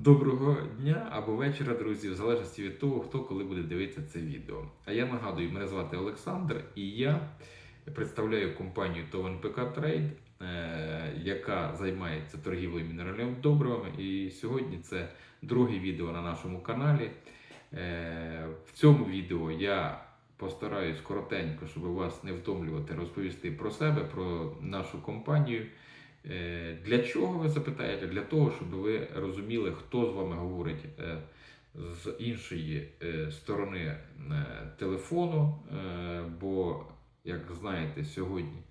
Доброго дня або вечора, друзі, в залежності від того, хто коли буде дивитися це відео. А я нагадую, мене звати Олександр, і я представляю компанію ТОВ НПК Трейд, е, яка займається торгівлею мінеральними добривами. І сьогодні це друге відео на нашому каналі. Е, В цьому відео я постараюсь коротенько, щоб вас не втомлювати, розповісти про себе, про нашу компанію. Е, Для чого ви запитаєте? Для того, щоб ви розуміли, хто з вами говорить е, з іншої е, сторони телефону. Бо, як знаєте, сьогодні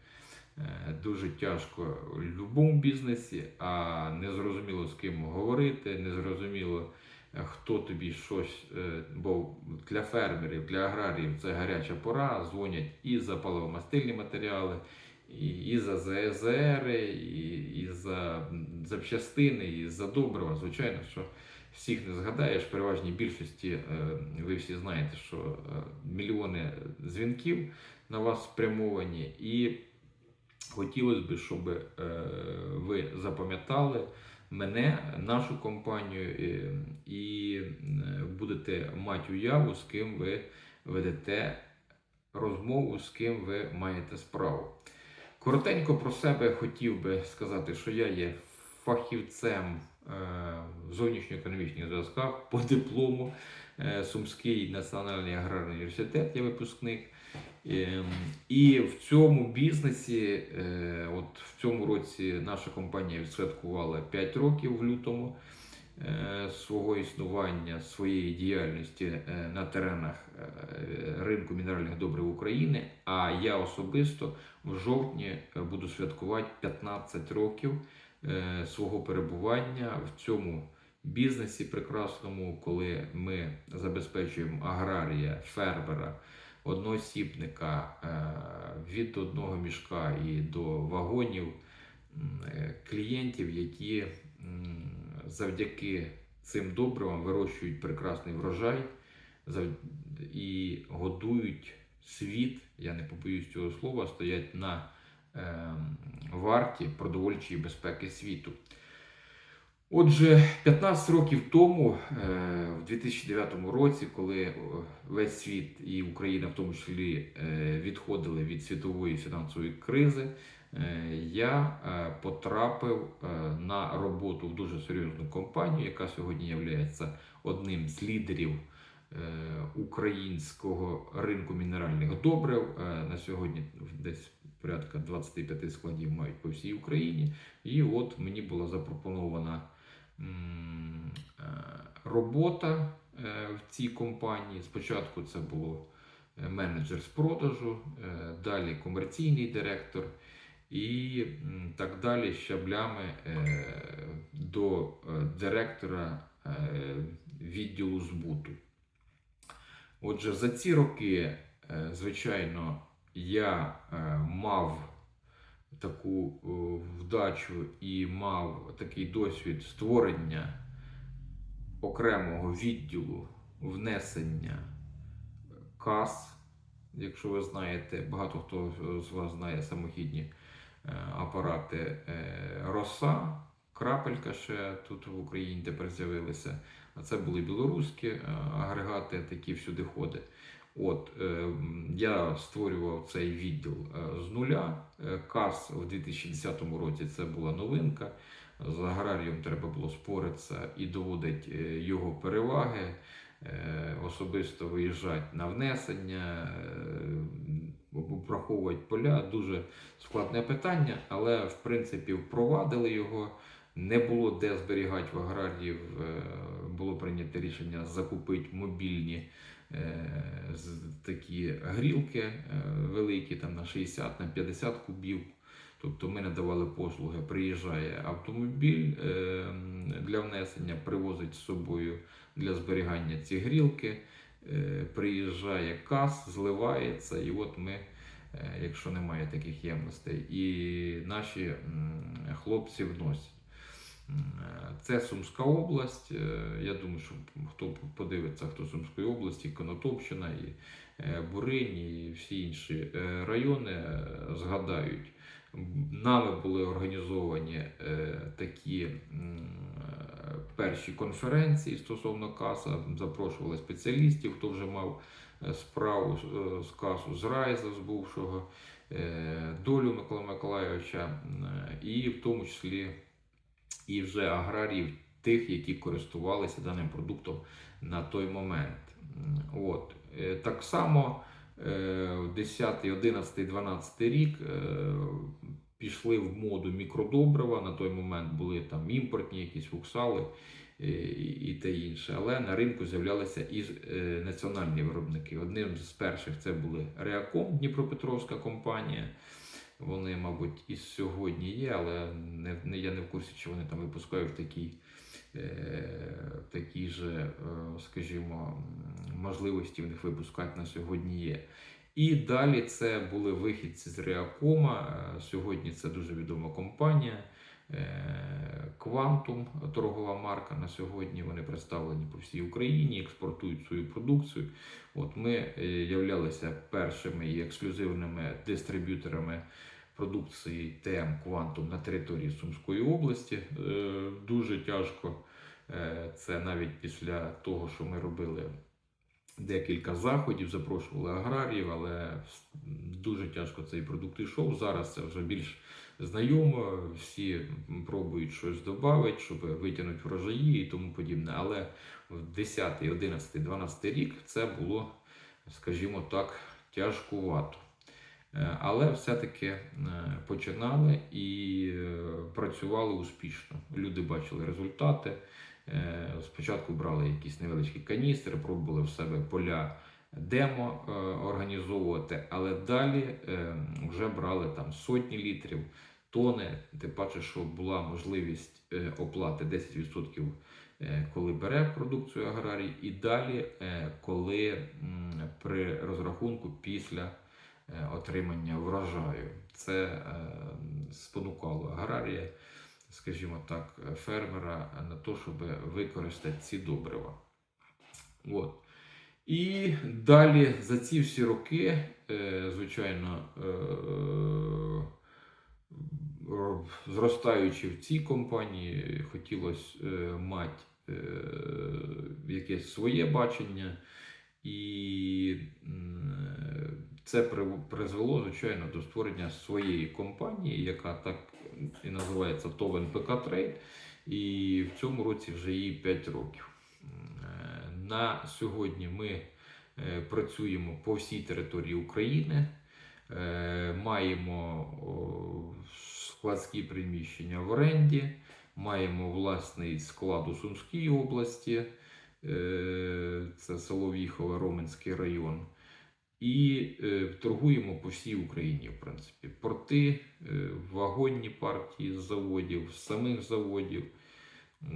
дуже тяжко в будь-якому бізнесі, а не зрозуміло з ким говорити, не зрозуміло, е, хто тобі щось. Бо для фермерів, для аграріїв це гаряча пора, дзвонять і за паливомастильні матеріали і, і за ЗСР, і, і за запчастини, і за добрива. Звичайно, що всіх не згадаєш. В переважній більшості е, ви всі знаєте, що е, мільйони дзвінків на вас спрямовані, і хотілося б, щоб е, ви запам'ятали мене, нашу компанію, і будете мати уяву, з ким ви ведете розмову, з ким ви маєте справу. Коротенько про себе хотів би сказати, що я є фахівцем е, в зовнішньоекономічних зв'язках по диплому е, Сумський національний аграрний університет, я випускник. Ем, І в цьому бізнесі, е, от в цьому році наша компанія відсвяткувала 5 років в лютому свого існування, своєї діяльності е, на теренах е, ринку мінеральних добрив України. А я особисто в жовтні е, буду святкувати 15 років е, свого перебування в цьому бізнесі прекрасному, коли ми забезпечуємо аграрія, фермера, одноосібника е, від одного мішка і до вагонів е, клієнтів, які завдяки цим добривам вирощують прекрасний врожай і годують світ, я не побоюсь цього слова, стоять на е, варті продовольчої безпеки світу. Отже, 15 років тому, е, в 2009 році, коли е, весь світ і Україна в тому числі е, відходили від світової фінансової кризи, я е, потрапив е, на роботу в дуже серйозну компанію, яка сьогодні є одним з лідерів е, українського ринку мінеральних добрив. Е, На сьогодні десь порядка 25 складів мають по всій Україні. І от мені була запропонована е, робота е, в цій компанії. Спочатку це було е, менеджер з продажу, е, далі комерційний директор. І так далі щаблями е, до е, директора е, відділу збуту. Отже, за ці роки, звичайно, я мав таку вдачу і мав такий досвід створення окремого відділу внесення кас. Якщо ви знаєте, багато хто з вас знає самохідні апарати е, роса, крапелька ще тут в Україні тепер з'явилися. А це були білоруські е, агрегати, такі всюди ходять. От е, я створював цей відділ е, з нуля. Е, КАС в 2010 році це була новинка. З аграрієм треба було споритися і доводити е, його переваги, е, особисто виїжджати на внесення, е, обраховувати поля. Дуже складне питання, але в принципі впровадили його. Не було де зберігати в аграріїв, е, було прийнято рішення закупити мобільні е, такі грілки е, великі, там на 60 на 50 кубів. Тобто ми надавали послуги, приїжджає автомобіль для внесення, привозить з собою для зберігання ці грілки, приїжджає кас, зливається, і от ми, е, якщо немає таких ємностей, і наші хлопці вносять. Е, Це Сумська область. Е, Я думаю, що хто подивиться, хто Сумської області, Конотопщина, і е, Буринь, і всі інші е, райони е, згадають. Нами були організовані е, такі е, перші конференції стосовно каса, запрошували спеціалістів, хто вже мав е, справу е, з касу з Райза, з бувшого, е, долю Микола Миколайовича, і в тому числі і вже аграріїв, тих, які користувалися даним продуктом на той момент. От. Так само е, 10, 11, 12 рік пішли в моду мікродобрива. На той момент були там імпортні якісь фуксали е, і те інше. Але на ринку з'являлися і е, національні виробники. Одним з перших це були Реаком, Дніпропетровська компанія. Вони, мабуть, і сьогодні є, але не, не, я не в курсі, чи вони там випускають такі, е, такі же, е, скажімо, можливості в них випускати на сьогодні є. І далі це були вихідці з Реакома. Е, Сьогодні це дуже відома компанія. е, Quantum, торгова марка на сьогодні. Вони представлені по всій Україні, експортують свою продукцію. От ми е, являлися першими і ексклюзивними дистриб'юторами продукції ТМ Quantum на території Сумської області. Е, Дуже тяжко. е, Це навіть після того, що ми робили декілька заходів, запрошували аграріїв, але дуже тяжко цей продукт йшов. Зараз це вже більш знайомо, всі пробують щось додати, щоб витягнути врожаї і тому подібне. Але в 10, 11, 12 рік це було, скажімо так, тяжкувато. Е, Але все-таки е, починали і е, працювали успішно. Люди бачили результати. Е, Спочатку брали якісь невеличкі каністри, пробували в себе поля демо е, організовувати, але далі е, вже брали там сотні літрів, тони. Тим паче, що була можливість оплати 10%, е, коли бере продукцію аграрій, і далі, коли при розрахунку після отримання врожаю. Це спонукало аграрія, скажімо так, фермера на те, щоб використати ці добрива. От. І далі за ці всі роки, е, звичайно, е, зростаючи в цій компанії, хотілося е, мати е, якесь своє бачення, і е, це призвело, звичайно, до створення своєї компанії, яка так і називається ТОВ НПК Трейд. І в цьому році вже їй 5 років. Е, На сьогодні ми е, працюємо по всій території України, е, маємо складські приміщення в оренді, маємо власний склад у Сумській області, це село Віхове, Роменський район. І е, торгуємо по всій Україні, в принципі. Порти, е, вагонні партії з заводів, самих заводів.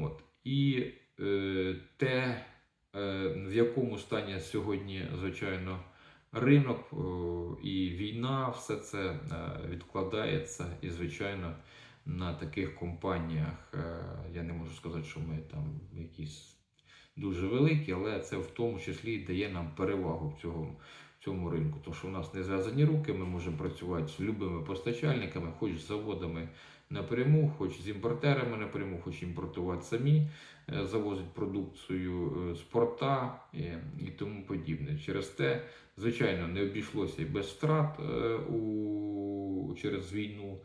От. І е, те, е, в якому стані сьогодні, звичайно, ринок о, і війна, все це е, відкладається. І, звичайно, на таких компаніях е, я не можу сказати, що ми там якісь дуже великі, але це в тому числі дає нам перевагу в цьому, цьому ринку. Тому що в нас не зв'язані руки, ми можемо працювати з любими постачальниками, хоч з заводами напряму, хоч з імпортерами напряму, хоч імпортувати самі, е, завозити продукцію е, з порта і, і тому подібне. Через те, звичайно, не обійшлося і без втрат е, у, через війну.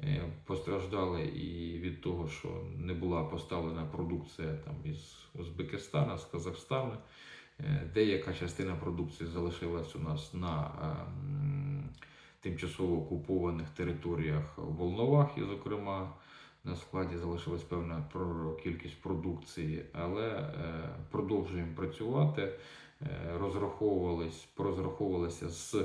Е, Постраждали і від того, що не була поставлена продукція там із Узбекистана, з Казахстану. Е, Деяка частина продукції залишилась у нас на ем, тимчасово окупованих територіях в Волновахі, зокрема, на складі залишилась певна кількість продукції, але е, продовжуємо працювати. Е, Розраховувались, порозраховувалися з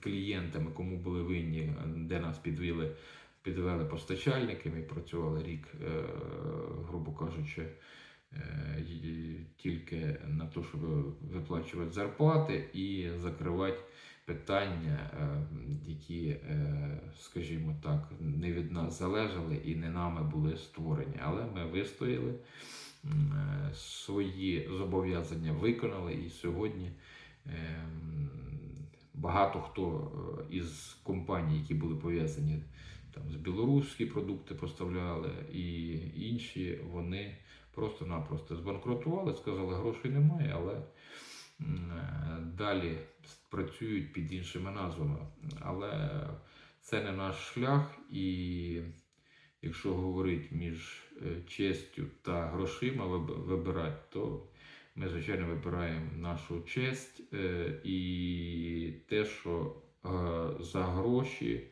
клієнтами, кому були винні, де нас підвели, підвели постачальники. Ми працювали рік, грубо кажучи, і тільки на те, щоб виплачувати зарплати і закривати питання, е, які, е, скажімо так, не від нас залежали і не нами були створені. Але ми вистояли, е, свої зобов'язання виконали, і сьогодні багато хто е, із компаній, які були пов'язані там, з білоруські продукти поставляли, і інші вони просто-напросто збанкрутували, сказали, грошей немає, але е, далі працюють під іншими назвами. Але це не наш шлях, і якщо говорити між е, честю та грошима вибирати, то ми, звичайно, вибираємо нашу честь е, і те, що за гроші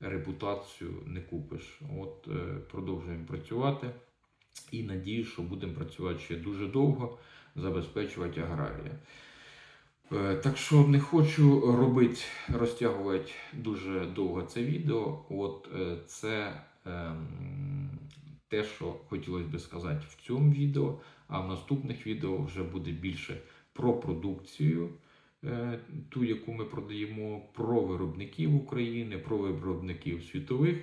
репутацію не купиш. От продовжуємо працювати і надію, що будемо працювати ще дуже довго, забезпечувати аграрія. Е, Так що не хочу робити, розтягувати дуже довго це відео. От е, це ем, те, що хотілося би сказати в цьому відео, а в наступних відео вже буде більше про продукцію, е, ту, яку ми продаємо, про виробників України, про виробників світових.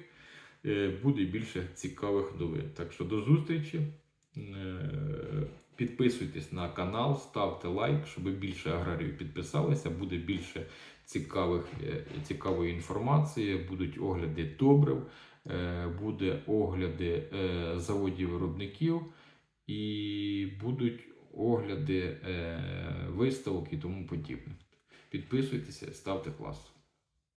Е, Буде більше цікавих новин. Так що до зустрічі. Е, Підписуйтесь на канал, ставте лайк, щоб більше аграріїв підписалися. Буде більше цікавих, е, цікавої інформації, будуть огляди добрив, буде огляди заводів виробників і будуть огляди виставок і тому подібне. Підписуйтеся, ставте клас.